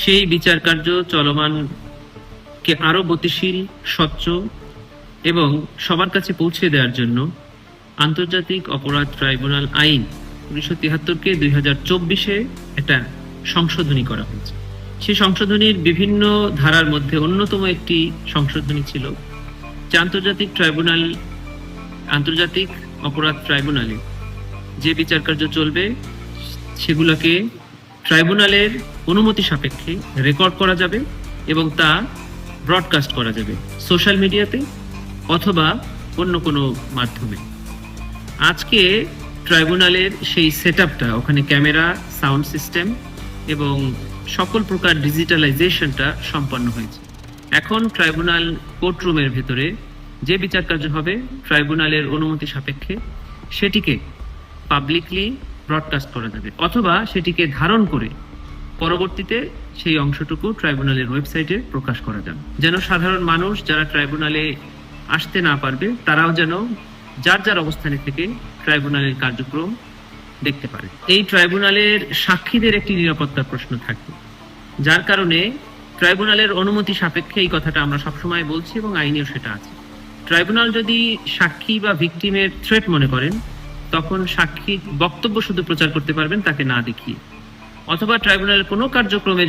সেই বিচার কার্য চলমান কে আরও গতিশীল, স্বচ্ছ এবং সবার কাছে পৌঁছে দেওয়ার জন্য আন্তর্জাতিক অপরাধ ট্রাইব্যুনাল আইন উনিশশো তিয়াত্তরকে দুই হাজার চব্বিশে একটা সংশোধনী করা হয়েছে। সেই সংশোধনীর বিভিন্ন ধারার মধ্যে অন্যতম একটি সংশোধনী ছিল যে আন্তর্জাতিক ট্রাইব্যুনাল, আন্তর্জাতিক অপরাধ ট্রাইব্যুনালে যে বিচার কার্য চলবে, সেগুলোকে ট্রাইব্যুনালের অনুমতি সাপেক্ষে রেকর্ড করা যাবে এবং তা ব্রডকাস্ট করা যাবে সোশ্যাল মিডিয়াতে অথবা অন্য কোনো মাধ্যমে। আজকে ট্রাইব্যুনালের সেই সেট ওখানে ক্যামেরা, সাউন্ড সিস্টেম এবং সকল প্রকার ডিজিটালাইজেশনটা সম্পন্ন হয়েছে। এখন ট্রাইব্যুনাল কোর্টরুমের ভেতরে যে বিচার কার্য হবে, ট্রাইব্যুনালের অনুমতি সাপেক্ষে সেটিকে পাবলিকলি ব্রডকাস্ট করা যাবে, অথবা সেটিকে ধারণ করে পরবর্তীতে সেই অংশটুকু ট্রাইব্যুনালের ওয়েবসাইটে প্রকাশ করা যাবে। যেন সাধারণ মানুষ যারা ট্রাইব্যুনালে আসতে না পারবে, তারাও যেন যার যার অবস্থানে থেকে ট্রাইব্যুনালের কার্যক্রম দেখতে পারে। এই ট্রাইব্যুনালের সাক্ষীদের একটি নিরাপত্তার প্রশ্ন থাকবে, যার কারণে ট্রাইব্যুনালের অনুমতি সাপেক্ষে এই কথাটা আমরা সবসময় বলছি এবং আইনেও সেটা আছে। ট্রাইব্যুনাল যদি সাক্ষী বা ভিকটিমের থ্রেট মনে করেন তখন সাক্ষী বক্তব্য শুধু প্রচার করতে পারবেন তাকে না দেখিয়ে। অথবা ট্রাইব্যুনালের কোনো কার্যক্রমে